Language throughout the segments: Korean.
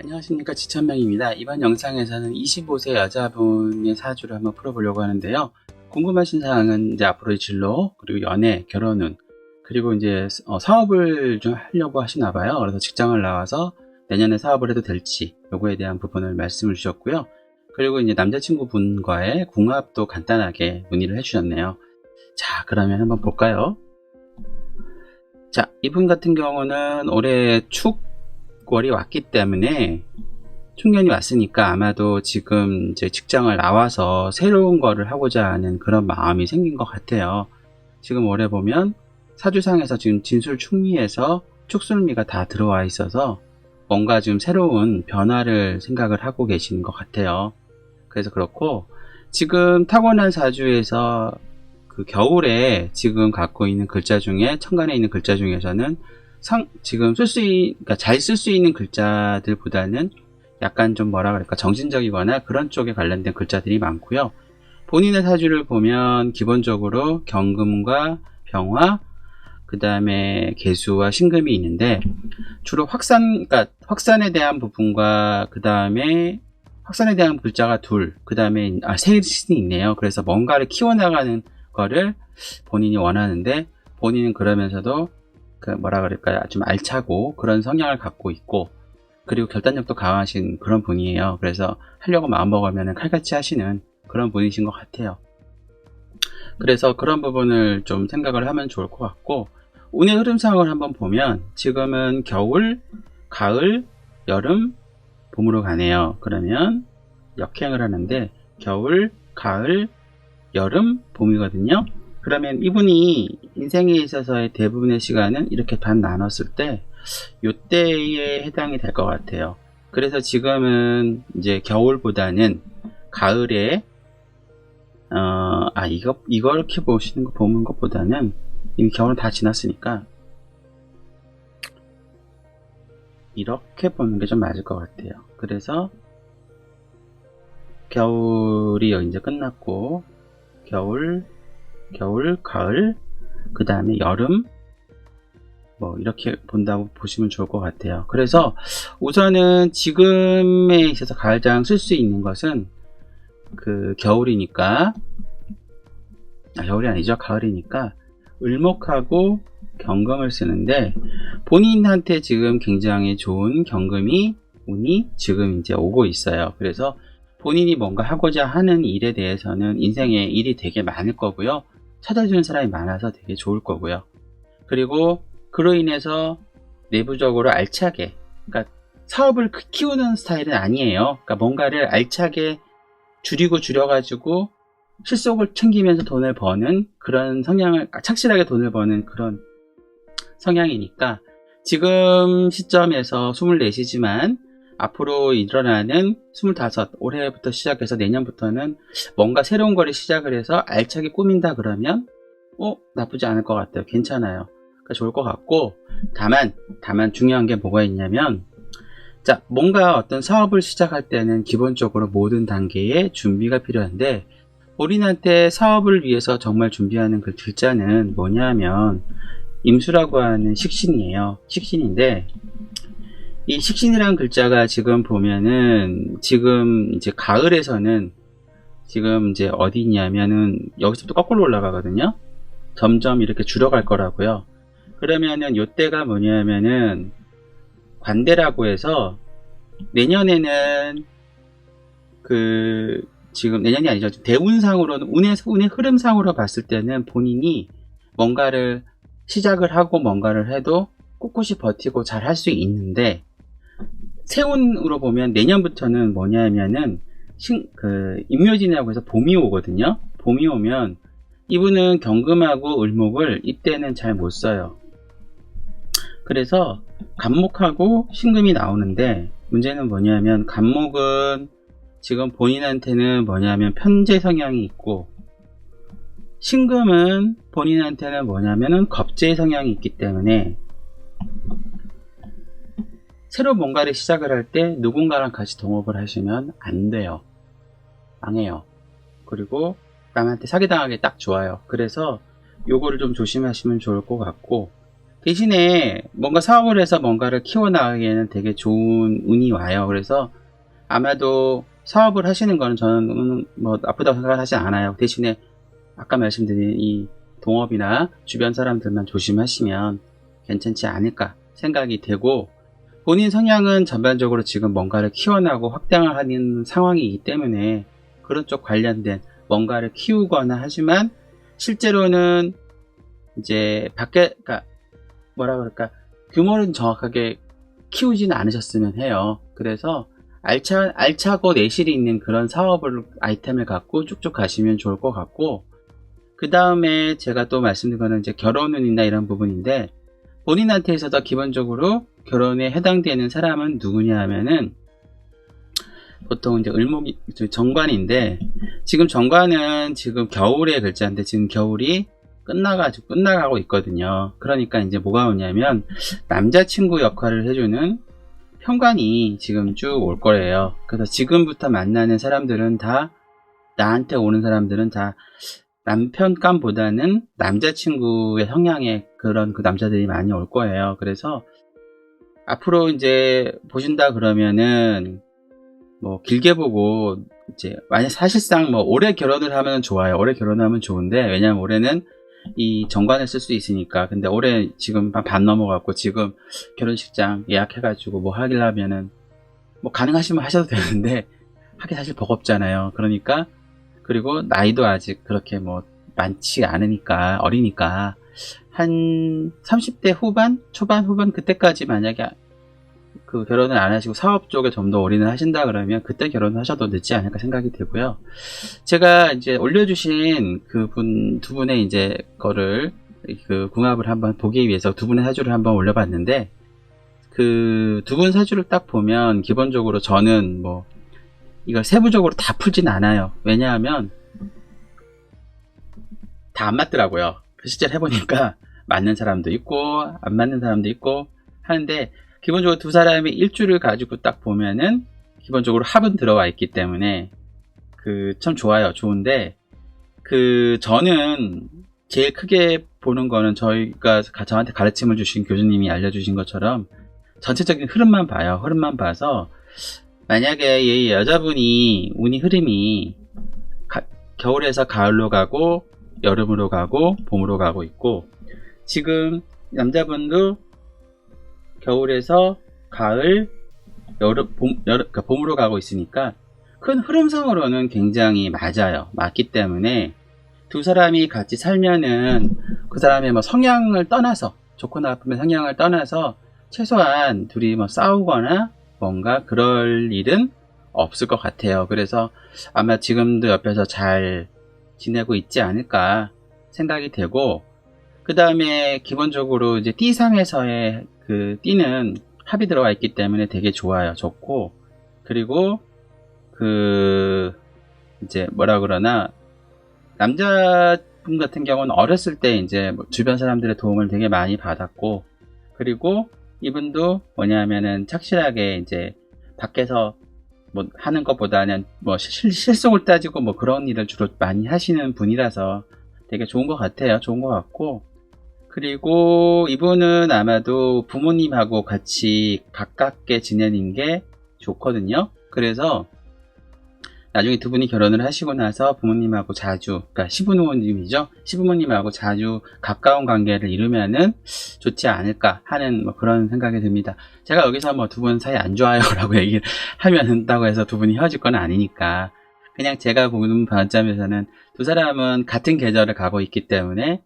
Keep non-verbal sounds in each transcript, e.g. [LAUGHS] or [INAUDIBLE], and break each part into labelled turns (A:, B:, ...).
A: 안녕하십니까 지천명입니다. 이번 영상에서는 25세 여자분의 사주를 한번 풀어보려고 하는데요. 궁금하신 사항은 이제 앞으로의 진로, 그리고 연애, 결혼운, 그리고 이제 어, 사업을 좀 하려고 하시나 봐요. 그래서 직장을 나와서 내년에 사업을 해도 될지 요거에 대한 부분을 말씀을 주셨고요. 그리고 이제 남자친구분과의 궁합도 간단하게 문의를 해주셨네요. 자, 그러면 한번 볼까요? 자, 이분 같은 경우는 올해 축 월이 왔기 때문에 충년이 왔으니까 아마도 지금 이제 직장을 나와서 새로운 거를 하고자 하는 그런 마음이 생긴 것 같아요. 지금 올해 보면 사주상에서 지금 진술 충리에서 축술미가 다 들어와 있어서 뭔가 좀 새로운 변화를 생각을 하고 계시는 것 같아요. 그래서 그렇고 지금 타고난 사주에서 그 겨울에 지금 갖고 있는 글자 중에 천간에 있는 글자 중에서는 상 지금 쓸 수 그러니까 잘 쓸 수 있는 글자들보다는 약간 좀 뭐라 그럴까 정신적이거나 그런 쪽에 관련된 글자들이 많고요. 본인의 사주를 보면 기본적으로 경금과 병화 그 다음에 개수와 신금이 있는데 주로 확산 그러니까 확산에 대한 부분과 그 다음에 확산에 대한 글자가 둘, 그 다음에 아, 셋이 있네요. 그래서 뭔가를 키워나가는 거를 본인이 원하는데 본인은 그러면서도 그 뭐라 그럴까요? 좀 알차고 그런 성향을 갖고 있고 그리고 결단력도 강하신 그런 분이에요. 그래서 하려고 마음먹으면 칼같이 하시는 그런 분이신 것 같아요. 그래서 그런 부분을 좀 생각을 하면 좋을 것 같고 운의 흐름상을 한번 보면 지금은 겨울, 가을, 여름, 봄으로 가네요. 그러면 역행을 하는데 겨울, 가을, 여름, 봄이거든요. 그러면 이분이 인생에 있어서의 대부분의 시간은 이렇게 반 나눴을 때 요때에 해당이 될 것 같아요. 그래서 지금은 이제 겨울보다는 가을에 어, 아 이거 이렇게 보시는 거 보는 것보다는 이미 겨울은 다 지났으니까 이렇게 보는 게 좀 맞을 것 같아요. 그래서 겨울이 이제 끝났고 겨울, 겨울, 가을, 그 다음에 여름, 뭐 이렇게 본다고 보시면 좋을 것 같아요. 그래서 우선은 지금에 있어서 가장 쓸 수 있는 것은 그 겨울이니까 아, 겨울이 아니죠 가을이니까 을목하고 경금을 쓰는데 본인한테 지금 굉장히 좋은 경금이 운이 지금 이제 오고 있어요. 그래서 본인이 뭔가 하고자 하는 일에 대해서는 인생에 일이 되게 많을 거고요. 찾아주는 사람이 많아서 되게 좋을 거고요. 그리고 그로 인해서 내부적으로 알차게, 그러니까 사업을 키우는 스타일은 아니에요. 그러니까 뭔가를 알차게 줄이고 줄여가지고 실속을 챙기면서 돈을 버는 그런 성향을, 착실하게 돈을 버는 그런 성향이니까 지금 시점에서 24시지만 앞으로 일어나는 25, 올해부터 시작해서 내년부터는 뭔가 새로운 거를 시작을 해서 알차게 꾸민다 그러면, 어, 나쁘지 않을 것 같아요. 괜찮아요. 그러니까 좋을 것 같고, 다만, 다만 중요한 게 뭐가 있냐면, 자, 뭔가 어떤 사업을 시작할 때는 기본적으로 모든 단계에 준비가 필요한데, 본인한테 사업을 위해서 정말 준비하는 그 글자는 뭐냐면, 임수라고 하는 식신이에요. 식신인데, 이 식신이라는 글자가 지금 보면은 지금 이제 가을에서는 지금 이제 어디 있냐면은 여기서부터 거꾸로 올라가거든요. 점점 이렇게 줄어갈 거라고요. 그러면은 요때가 뭐냐면은 관대라고 해서 내년에는 그 지금 내년이 아니죠. 대운상으로는 운의 운의 흐름상으로 봤을 때는 본인이 뭔가를 시작을 하고 뭔가를 해도 꿋꿋이 버티고 잘 할 수 있는데 세운으로 보면 내년부터는 뭐냐면은 신, 그 임묘진이라고 해서 봄이 오거든요. 봄이 오면 이분은 경금하고 을목을 이때는 잘 못 써요. 그래서 간목하고 신금이 나오는데 문제는 뭐냐면 간목은 지금 본인한테는 뭐냐면 편재 성향이 있고 신금은 본인한테는 뭐냐면은 겁재 성향이 있기 때문에 새로 뭔가를 시작을 할 때 누군가랑 같이 동업을 하시면 안 돼요. 망해요. 그리고 남한테 사기당하기 딱 좋아요. 그래서 요거를 좀 조심하시면 좋을 것 같고 대신에 뭔가 사업을 해서 뭔가를 키워나가기에는 되게 좋은 운이 와요. 그래서 아마도 사업을 하시는 거는 저는 뭐 나쁘다고 생각하지 않아요. 대신에 아까 말씀드린 이 동업이나 주변 사람들만 조심하시면 괜찮지 않을까 생각이 되고 본인 성향은 전반적으로 지금 뭔가를 키워나고 확장을 하는 상황이기 때문에 그런 쪽 관련된 뭔가를 키우거나 하지만 실제로는 이제 밖에 그러니까 뭐라 그럴까 규모는 정확하게 키우지는 않으셨으면 해요. 그래서 알차 알차고 내실이 있는 그런 사업을 아이템을 갖고 쭉쭉 가시면 좋을 것 같고 그 다음에 제가 또 말씀드린 거는 이제 결혼 운이나 이런 부분인데 본인한테 있어서 기본적으로 결혼에 해당되는 사람은 누구냐 하면은 보통 이제 을목이 정관인데 지금 정관은 지금 겨울의 글자인데 지금 겨울이 끝나가지고 끝나가고 있거든요. 그러니까 이제 뭐가 오냐면 남자친구 역할을 해주는 현관이 지금 쭉 올 거예요. 그래서 지금부터 만나는 사람들은 다 나한테 오는 사람들은 다 남편감보다는 남자친구의 성향의 그런 그 남자들이 많이 올 거예요. 그래서 앞으로 이제 보신다 그러면은 뭐 길게 보고 이제 만약 사실상 뭐 올해 결혼을 하면 좋아요. 올해 결혼하면 좋은데 왜냐면 올해는 이 정관을 쓸 수 있으니까. 근데 올해 지금 반 넘어갔고 지금 결혼식장 예약해가지고 뭐 하려면은 뭐 가능하시면 하셔도 되는데 하기 사실 버겁잖아요. 그러니까 그리고 나이도 아직 그렇게 뭐 많지 않으니까 어리니까 한 30대 후반, 초반, 후반 그때까지 만약에 그 결혼을 안 하시고 사업 쪽에 좀 더 올인을 하신다 그러면 그때 결혼을 하셔도 늦지 않을까 생각이 들고요. 제가 이제 올려주신 그 분, 두 분의 이제 거를 그 궁합을 한번 보기 위해서 두 분의 사주를 한번 올려봤는데 그 두 분 사주를 딱 보면 기본적으로 저는 뭐 이걸 세부적으로 다 풀진 않아요. 왜냐하면 다 안 맞더라고요. 실제로 해보니까 맞는 사람도 있고 안 맞는 사람도 있고 하는데 기본적으로 두 사람의 일주를 가지고 딱 보면은 기본적으로 합은 들어와 있기 때문에 그 참 좋아요. 좋은데 그 저는 제일 크게 보는 거는 저희가 저한테 가르침을 주신 교수님이 알려주신 것처럼 전체적인 흐름만 봐요. 흐름만 봐서 만약에 이 여자분이 운이 흐름이 가, 겨울에서 가을로 가고 여름으로 가고 봄으로 가고 있고 지금 남자분도 겨울에서 가을, 여름, 봄, 여름, 그러니까 봄으로 가고 있으니까 큰 흐름상으로는 굉장히 맞아요. 맞기 때문에 두 사람이 같이 살면은 그 사람의 뭐 성향을 떠나서 좋거나 나쁨의 성향을 떠나서 최소한 둘이 뭐 싸우거나 뭔가 그럴 일은 없을 것 같아요. 그래서 아마 지금도 옆에서 잘 지내고 있지 않을까 생각이 되고 그 다음에 기본적으로 이제 띠상에서의 그 띠는 합이 들어가 있기 때문에 되게 좋아요. 좋고 그리고 그 이제 뭐라 그러나 남자분 같은 경우는 어렸을 때 이제 뭐 주변 사람들의 도움을 되게 많이 받았고 그리고 이분도 뭐냐면은 착실하게 이제 밖에서 뭐 하는 것보다는 뭐 실, 실속을 따지고 뭐 그런 일을 주로 많이 하시는 분이라서 되게 좋은 것 같아요. 좋은 것 같고 그리고 이분은 아마도 부모님하고 같이 가깝게 지내는 게 좋거든요. 그래서 나중에 두 분이 결혼을 하시고 나서 부모님하고 자주, 그러니까 시부모님이죠. 시부모님하고 자주 가까운 관계를 이루면은 좋지 않을까 하는 뭐 그런 생각이 듭니다. 제가 여기서 뭐 두 분 사이 안 좋아요 [LAUGHS] 라고 얘기를 하면 된다고 해서 두 분이 헤어질 건 아니니까 그냥 제가 보는 관점에서는 두 사람은 같은 계절을 가고 있기 때문에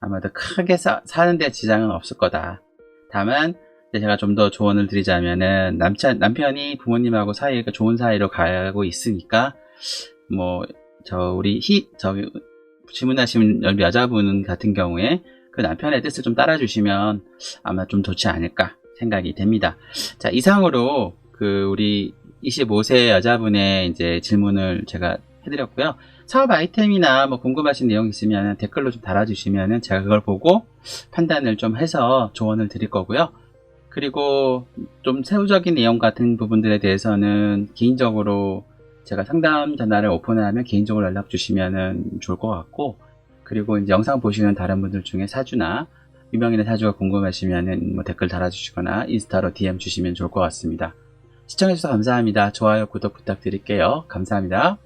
A: 아마도 크게 사, 사는데 지장은 없을 거다. 다만 제가 좀 더 조언을 드리자면은 남편 남편이 부모님하고 사이가 좋은 사이로 가고 있으니까 뭐 저 우리 희 저기 질문하신 여자분 같은 경우에 그 남편의 뜻을 좀 따라주시면 아마 좀 좋지 않을까 생각이 됩니다. 자 이상으로 그 우리 25세 여자분의 이제 질문을 제가 해드렸고요. 사업 아이템이나 뭐 궁금하신 내용 있으면 댓글로 좀 달아주시면 제가 그걸 보고 판단을 좀 해서 조언을 드릴 거고요. 그리고 좀 세부적인 내용 같은 부분들에 대해서는 개인적으로 제가 상담 전화를 오픈하면 개인적으로 연락 주시면 좋을 것 같고 그리고 이제 영상 보시는 다른 분들 중에 사주나 유명인의 사주가 궁금하시면 뭐 댓글 달아주시거나 인스타로 DM 주시면 좋을 것 같습니다. 시청해주셔서 감사합니다. 좋아요, 구독 부탁드릴게요. 감사합니다.